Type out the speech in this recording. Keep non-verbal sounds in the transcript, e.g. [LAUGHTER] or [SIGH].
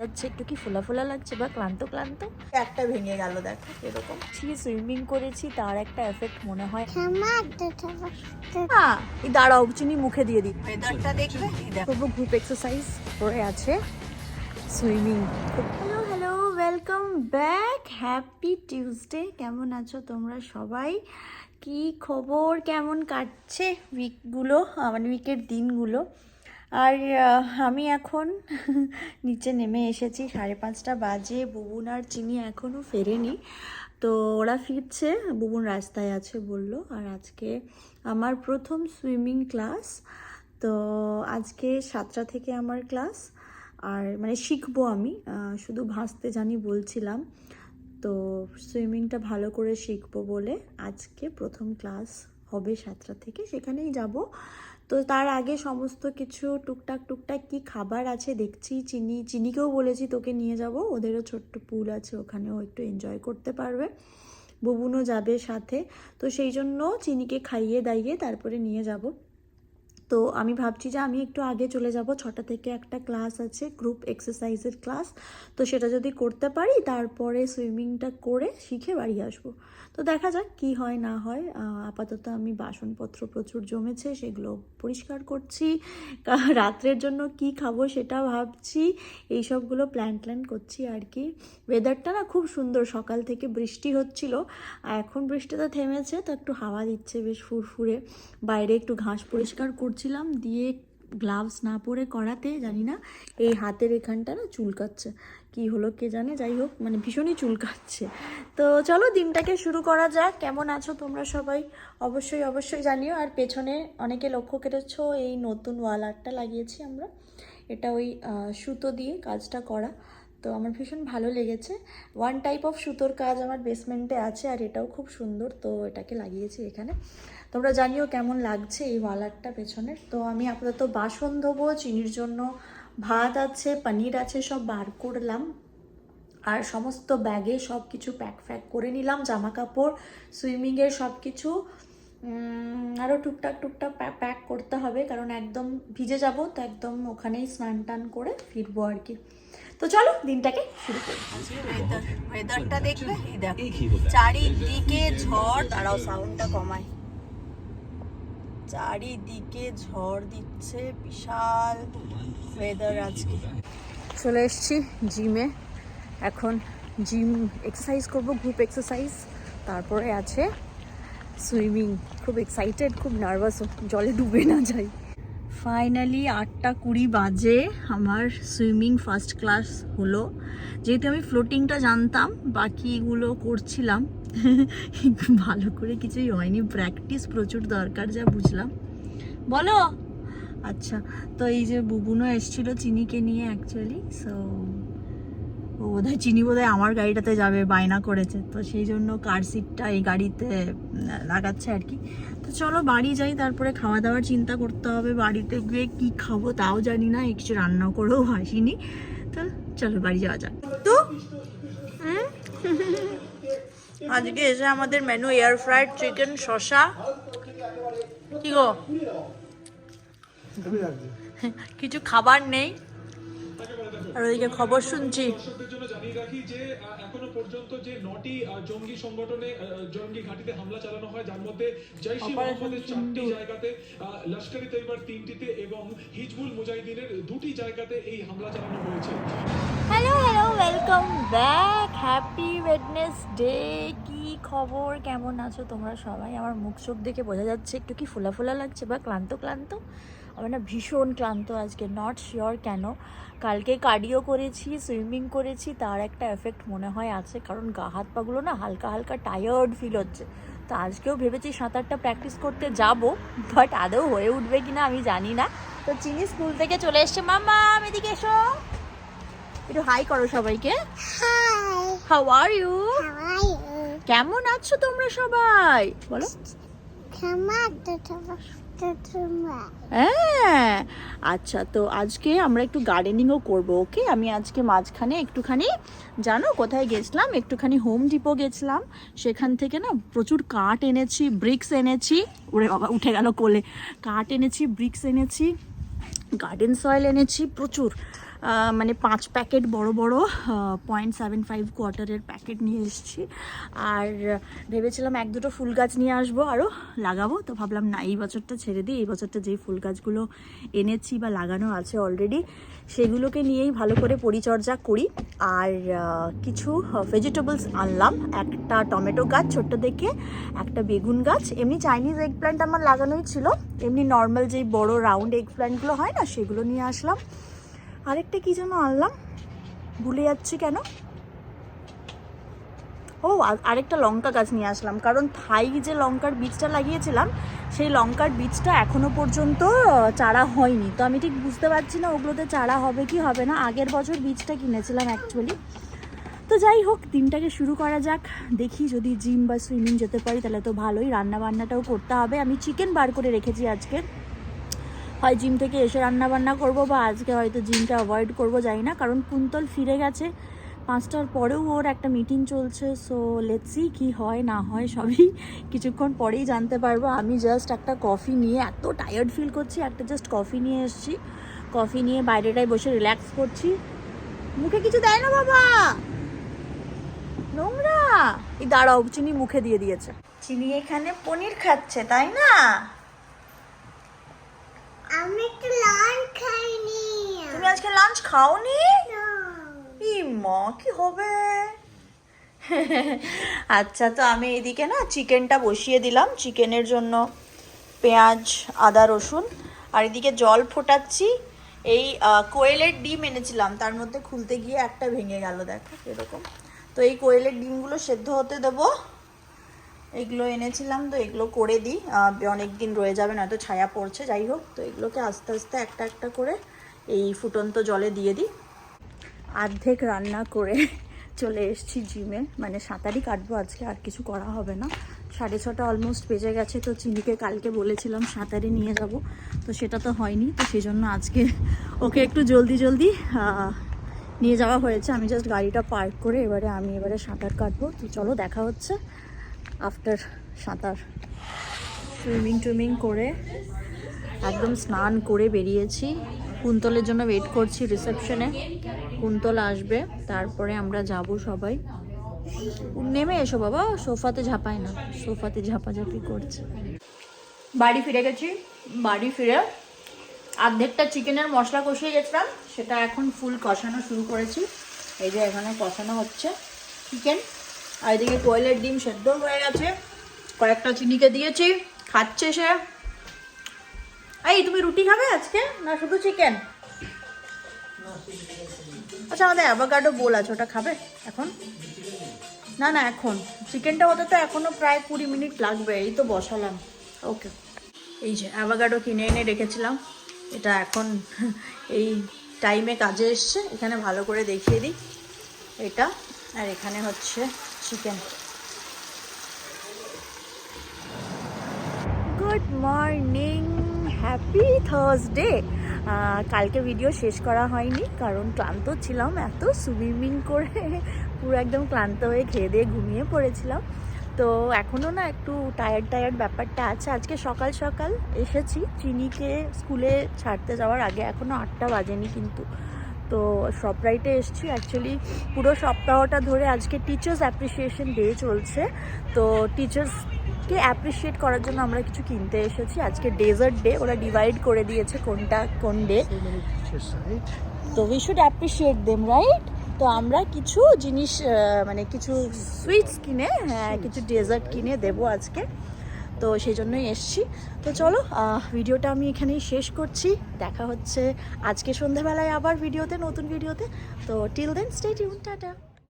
যাচ্ছে একটু কি ফোলা ফোলা লাগছে বা ক্লান্ত ক্লান্ত? একটা ভেঙে গেল দেখো এরকম সুইমিং করেছি তার একটা এফেক্ট মনে হয়। হ্যাঁ এই দাঁড়াও চিনি মুখে দিয়ে দিই। ওয়েদারটা দেখবে? করব গ্রুপ এক্সারসাইজ করে আছে swimming hello hello welcome back happy Tuesday কেমন আছো তোমরা সবাই? কি খবর কেমন কাটছে উইকগুলো মানে উইকের দিনগুলো? আর আমি এখন [LAUGHS] নিচে নেমে এসেছি। সাড়ে পাঁচটা বাজে, বুবুন আর চিনি এখনও ফেরেনি। তো ওরা ফিরছে, বুবুন রাস্তায় আছে বলল। আর আজকে আমার প্রথম সুইমিং ক্লাস। তো আজকে সাতটা থেকে আমার ক্লাস। আর মানে শিখব আমি শুধু ভাসতে জানি বলছিলাম। তো সুইমিংটা ভালো করে শিখব বলে আজকে প্রথম ক্লাস হবে সাতটা থেকে, সেখানেই যাব। তো তার আগে সমস্ত কিছু টুকটাক টুকটাক কি খাবার আছে দেখছি। চিনি, চিনিকেও বলেছি তোকে নিয়ে যাব। ওদেরও ছোট্ট পুল আছে, ওখানেও একটু এনজয় করতে পারবে। বুবুনও যাবে সাথে। তো সেই জন্য চিনিকে খাইয়ে দাইয়ে তারপরে নিয়ে যাব। তো আমি ভাবছি যে আমি একটু আগে চলে যাব। ছটা থেকে একটা ক্লাস আছে গ্রুপ এক্সারসাইজের ক্লাস। তো সেটা যদি করতে পারি, তারপরে সুইমিংটা করে শিখে বাড়ি আসব। তো দেখা যাক কি হয়, না হয়। আপাতত আমি বাসনপত্র প্রচুর জমেছে, সেগুলো পরিষ্কার করছি। রাত্রের জন্য কি খাব সেটা ভাবছি। এই সবগুলো প্ল্যান ট্ল্যান করছি আর কি। ওয়েদারটা না খুব সুন্দর, সকাল থেকে বৃষ্টি হচ্ছিল। আর এখন বৃষ্টিটা থেমেছে, তো একটু হাওয়া দিচ্ছে বেশ ফুরফুরে। বাইরে একটু ঘাস পরিষ্কার করছিলাম, দিয়ে গ্লাভস না পরে করাতে, জানি না, এই হাতের এখানটা না চুলকাচ্ছে। কি হলো কে জানে, যাই হোক মানে ভীষণই চুলকাচ্ছে। তো চলো দিনটাকে শুরু করা যাক। কেমন আছো তোমরা সবাই? অবশ্যই অবশ্যই জানিও। আর পেছনে অনেকে লক্ষ্য কেটেছো, এই নতুন ওয়াল আর্টটা লাগিয়েছি আমরা। এটা ওই সুতো দিয়ে কাজটা করা। তো আমার ভীষণ ভালো লেগেছে। ওয়ান টাইপ অফ সুতোর কাজ আমার বেসমেন্টে আছে আর এটাও খুব সুন্দর, তো এটাকে লাগিয়েছি এখানে। তোমরা জানিও কেমন লাগছে এই ওয়ালারটা পেছনের। তো আমি আপাতত বাসন ধোবো, চিনির জন্য ভাত আছে, পনির আছে, সব বার করলাম। আর সমস্ত ব্যাগে সব কিছু প্যাক ফ্যাক করে নিলাম জামা কাপড় সুইমিংয়ের সব কিছু আরও টুকটাক টুকটাক প্যাক করতে হবে, কারণ একদম ভিজে যাব, তো একদম ওখানেই স্নান টান করে ফিরবো আর কি। তো চলো দিনটাকে শুরু করি। ওয়েদার ওয়েদারটা দেখবে এই দেখো। চারিদিকে ঝড় দাঁড়াও সাউন্ডটা কমায় চারিদিকে ঝড় দিচ্ছে বিশাল ওয়েদার আজকে। চলে এসেছি জিমে। এখন জিম এক্সারসাইজ করব গ্রুপ এক্সারসাইজ তারপরে আছে সুইমিং খুব এক্সাইটেড খুব নার্ভাস জলে ডুবে না যাই। ফাইনালি আটটা কুড়ি বাজে আমার সুইমিং ফার্স্ট ক্লাস হলো। যেহেতু আমি ফ্লোটিংটা জানতাম, বাকিগুলো করছিলাম। [LAUGHS] ভালো করে কিছুই হয়নি প্র্যাকটিস প্রচুর দরকার যা বুঝলাম। বলো। আচ্ছা তো এই যে বুবুনও এসেছিল চিনিকে নিয়ে অ্যাকচুয়ালি সো ও বোধহয় চিনি বোধহয় আমার গাড়িটাতে যাবে বায়না করেছে। তো সেই জন্য কার সিটটা এই গাড়িতে লাগাচ্ছে আর কি। তো চলো বাড়ি যাই তারপরে খাওয়া দাওয়ার চিন্তা করতে হবে বাড়িতে গিয়ে কি খাব তাও জানি না কিছু রান্না করেও হাসিনি তো চলো বাড়ি যাওয়া যাক। তো? [LAUGHS] আজকে এসে আমাদের মেনু এয়ার ফ্রাইড চিকেন শসা। কি গো? [LAUGHS] কিছু খাবার নেই। আর ওদিকে খবর শুনছি। জন্য জানিয়ে রাখি যে এখনও পর্যন্ত যে নটি জঙ্গি সংগঠনে জঙ্গি ঘাঁটিতে হামলা চালানো হয় যার মধ্যে জৈশ ই মোহাম্মদের চারটি জায়গাতে আহ, লস্করি তৈবার তিনটিতে এবং হিজবুল মুজাহিদিনের দুটি জায়গাতে এই হামলা চালানো হয়েছে। Hello hello welcome back happy Wednesday কি খবর? কেমন আছো তোমরা সবাই? আমার মুখ চোখ দেখে বোঝা যাচ্ছে একটু কি ফোলা ফোলা লাগছে বা ক্লান্ত ক্লান্ত? আমার না ভীষণ ক্লান্ত আজকে নট শিওর কেন। কালকে কার্ডিও করেছি সুইমিং করেছি তার একটা এফেক্ট মনে হয় আছে কারণ গা হাত পাগুলো না হালকা হালকা টায়ার্ড ফিল হচ্ছে। তো আজকেও ভেবেছি সাঁতারটা প্র্যাকটিস করতে যাব বাট আদৌ হয়ে উঠবে কিনা আমি জানি না। তো চিনি স্কুল থেকে চলে এসছে। মামা এদিকে এসো। একটু হাই করো সবাইকে। How are you? কেমন আছো তোমরা সবাই? বলো। হ্যাঁ আচ্ছা তো আজকে আমরা একটু গার্ডেনিংও করব ওকে আমি আজকে মাঝখানে একটুখানি, জানো, কোথায় গেছিলাম? একটুখানি হোম ডিপো গেছিলাম। সেখান থেকে না প্রচুর কাঠ এনেছি ব্রিক্স এনেছি। ওরে বাবা, উঠে গেল কোলে। কাঠ এনেছি ব্রিক্স এনেছি গার্ডেন সয়েল এনেছি, প্রচুর। মানে পাঁচ প্যাকেট বড় বড় পয়েন্ট সেভেন ফাইভ কোয়ার্টারের প্যাকেট নিয়ে এসেছি। আর ভেবেছিলাম এক দুটো ফুল গাছ নিয়ে আসব আরও লাগাবো, তো ভাবলাম না, এই বছরটা ছেড়ে দিই, এই বছরটা যেই ফুল গাছগুলো এনেছি বা লাগানো আছে অলরেডি সেগুলোকে নিয়েই ভালো করে পরিচর্যা করি। আর কিছু ভেজিটেবলস আনলাম, একটা টমেটো গাছ ছোট্ট দেখে, একটা বেগুন গাছ, এমনি চাইনিজ এগ প্ল্যান্ট আমার লাগানোই ছিল, এমনি নর্মাল যেই বড় রাউন্ড এগ প্ল্যান্টগুলো হয় না, সেগুলো নিয়ে আসলাম। আরেকটা কি যেন আনলাম? ভুলে যাচ্ছি কেন? ও, আর- আরেকটা লঙ্কা গাছ নিয়ে আসলাম। কারণ থাই যে লঙ্কার বীজটা লাগিয়েছিলাম, সেই লঙ্কার বীজটা এখনও পর্যন্ত চারা হয়নি। তো আমি ঠিক বুঝতে পারছি না ওগুলোতে চারা হবে কি হবে না। আগের বছর বীজটা কিনেছিলাম অ্যাকচুয়ালি তো যাই হোক, দিনটাকে শুরু করা যাক। দেখি যদি জিম বা সুইমিং যেতে পারি, তাহলে তো ভালোই। রান্না বান্নাটাও করতে হবে। আমি চিকেন বার করে রেখেছি আজকে। হয় জিম থেকে এসে রান্না বান্না করব বা আজকে হয়তো জিমটা অ্যাভয়েড করব যাই না। কারণ কুন্তল ফিরে গেছে। পাঁচটার পরেও ওর একটা মিটিং চলছে সো লেটসি কি হয়, না হয় সবই কিছুক্ষণ পরেই জানতে পারব। আমি জাস্ট একটা কফি নিয়ে এত টায়ার্ড ফিল করছি, একটা জাস্ট কফি নিয়ে এসেছি। কফি নিয়ে বাইরেটায় বসে রিল্যাক্স করছি। মুখে কিছু দেয় না বাবা! নোংরা! এই দাঁড়াও, চিনি মুখে দিয়ে দিয়েছে। চিনি এখানে পনির খাচ্ছে, তাই না? আমি তো লাঞ্চ খাইনি। তুমি আজকে লাঞ্চ খাওনি? মা কি হবে? [LAUGHS] আচ্ছা তো আমি এদিকে না চিকেনটা বসিয়ে দিলাম চিকেনের জন্য পেঁয়াজ আদা রসুন। আর এদিকে জল ফোটাচ্ছি। এই কোয়েলের ডিম এনেছিলাম তার মধ্যে খুলতে গিয়ে একটা ভেঙে গেল দেখো এরকম। তো এই কোয়েলের ডিমগুলো সেদ্ধ হতে দেবো। এগুলো এনেছিলাম তো, এগুলো করে দিই। অনেক দিন রয়ে যাবে, নয়তো ছায়া পড়ছে, যাই হোক। তো এগুলোকে আস্তে আস্তে একটা একটা করে এই ফুটন্ত জলে দিয়ে দিই। অর্ধেক রান্না করে [LAUGHS] চলে এসেছি জিমে। মানে সাঁতারই কাটবো আজকে, আর কিছু করা হবে না। সাড়ে ছটা অলমোস্ট বেজে গেছে, তো চিনিকে কালকে বলেছিলাম সাঁতারে নিয়ে যাব। তো সেটা তো হয়নি, তো সেই জন্য আজকে [LAUGHS] ওকে একটু জলদি জলদি নিয়ে যাওয়া হয়েছে। আমি জাস্ট গাড়িটা পার্ক করে এবারে আমি এবারে সাঁতার কাটবো। তো চলো, দেখা হচ্ছে। আফটার সাঁতার। সুইমিং টুইমিং করে একদম স্নান করে বেরিয়েছি। কুন্তলের জন্য ওয়েট করছি রিসেপশনে কুন্তল আসবে, তারপরে আমরা যাব সবাই। নেমে এসো বাবা, সোফাতে ঝাঁপায় না, সোফাতে ঝাপাঝাপি করছে। বাড়ি ফিরে গেছি, বাড়ি ফিরে অর্ধেকটা চিকেনের মশলা কষিয়ে গেছিলাম, সেটা এখন ফুল কষানো শুরু করেছি। এই যে এখানে কষানো হচ্ছে। চিকেন আর এদিকে কোয়েলের ডিম সেদ্ধ হয়ে গেছে। কয়েকটা চিনিকে দিয়েছি, খাচ্ছে সে। এই, তুমি রুটি খাবে আজকে? না শুধু চিকেন আচ্ছা আমাদের অ্যাভাকাডো বোল আছে, ওটা খাবে এখন? না না, এখন। চিকেনটা হতে তো এখনও প্রায় কুড়ি মিনিট লাগবে, এই তো বসালাম। ওকে। এই যে অ্যাভাকাডো কিনে এনে রেখেছিলাম, এটা এখন [LAUGHS] এই টাইমে কাজে এসছে, এখানে ভালো করে দেখিয়ে দিই। এটা, আর এখানে হচ্ছে chicken good morning happy Thursday কালকে ভিডিও শেষ করা হয়নি, কারণ ক্লান্ত ছিলাম এত সুইমিং করে [LAUGHS] পুরো একদম ক্লান্ত হয়ে খেয়ে দিয়ে ঘুমিয়ে পড়েছিলাম। তো এখনও না একটু টায়ার্ড টায়ার্ড ব্যাপারটা আছে। আজকে সকাল সকাল এসেছি, চিনিকে স্কুলে ছাড়তে যাওয়ার আগে। এখনও আটটা বাজেনি কিন্তু। তো শপরাইটে এসেছি। অ্যাকচুয়ালি পুরো সপ্তাহটা ধরে আজকে টিচার্স অ্যাপ্রিসিয়েশন ডে চলছে। তো টিচার্সকে অ্যাপ্রিসিয়েট করার জন্য আমরা কিছু কিনতে এসেছি। আজকে ডেজার্ট ডে ওরা ডিভাইড করে দিয়েছে কোনটা কোন ডে তো we should appreciate them right তো আমরা কিছু জিনিস মানে কিছু সুইটস কিনে হ্যাঁ কিছু ডেজার্ট কিনে দেবো আজকে। তো সেই জন্যই এসছি। তো চলো ভিডিওটা আমি এখানেই শেষ করছি। দেখা হচ্ছে আজকে সন্ধ্যাবেলায় আবার ভিডিওতে, নতুন ভিডিওতে। তো টিল দেন স্টেট ইউন টাটা।